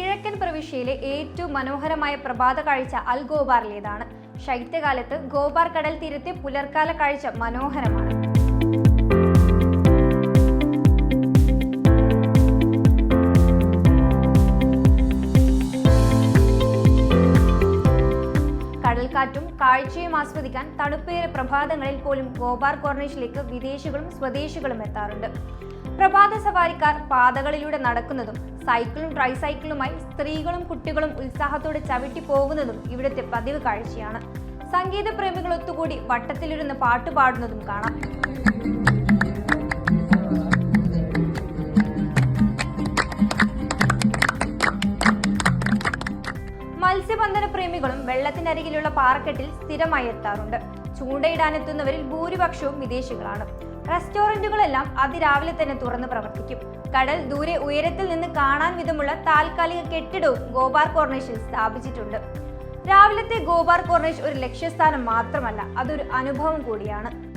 കിഴക്കൻ പ്രവിശ്യയിലെ ഏറ്റവും മനോഹരമായ പ്രഭാത കാഴ്ച അൽ ഗോബാറിലേതാണ്. ശൈത്യകാലത്ത് ഗോബാർ കടൽ തീരത്തെ പുലർക്കാല കാഴ്ച മനോഹരമാണ്. കടൽക്കാറ്റും കാഴ്ചയും ആസ്വദിക്കാൻ തണുപ്പേറെ പ്രഭാതങ്ങളിൽ പോലും ഗോബാർ കോർണിഷിലേക്ക് വിദേശികളും സ്വദേശികളും എത്താറുണ്ട്. പ്രഭാത സവാരിക്കാർ പാതകളിലൂടെ നടക്കുന്നതും സൈക്കിളും ട്രൈസൈക്കിളുമായി സ്ത്രീകളും കുട്ടികളും ഉത്സാഹത്തോടെ ചവിട്ടി പോകുന്നതും ഇവിടുത്തെ പതിവ് കാഴ്ചയാണ്. സംഗീത പ്രേമികൾ ഒത്തുകൂടി വട്ടത്തിലിരുന്ന് പാട്ട് പാടുന്നതും കാണാം. മത്സ്യബന്ധന പ്രേമികളും വെള്ളത്തിനരികിലുള്ള പാറക്കെട്ടിൽ സ്ഥിരമായി എത്താറുണ്ട്. ചൂണ്ടയിടാനെത്തുന്നവരിൽ ഭൂരിപക്ഷവും വിദേശികളാണ്. റെസ്റ്റോറന്റുകളെല്ലാം അതിരാവിലെ തന്നെ തുറന്ന് പ്രവർത്തിക്കും. കടൽ ദൂരെ ഉയരത്തിൽ നിന്ന് കാണാൻ വിധമുള്ള താൽക്കാലിക കെട്ടിടവും ഗോപാർ കോർണേഷിൽ സ്ഥാപിച്ചിട്ടുണ്ട്. രാവിലത്തെ ഗോപാർ കോർണേഷ് ഒരു ലക്ഷ്യസ്ഥാനം മാത്രമല്ല അതൊരു അനുഭവം കൂടിയാണ്.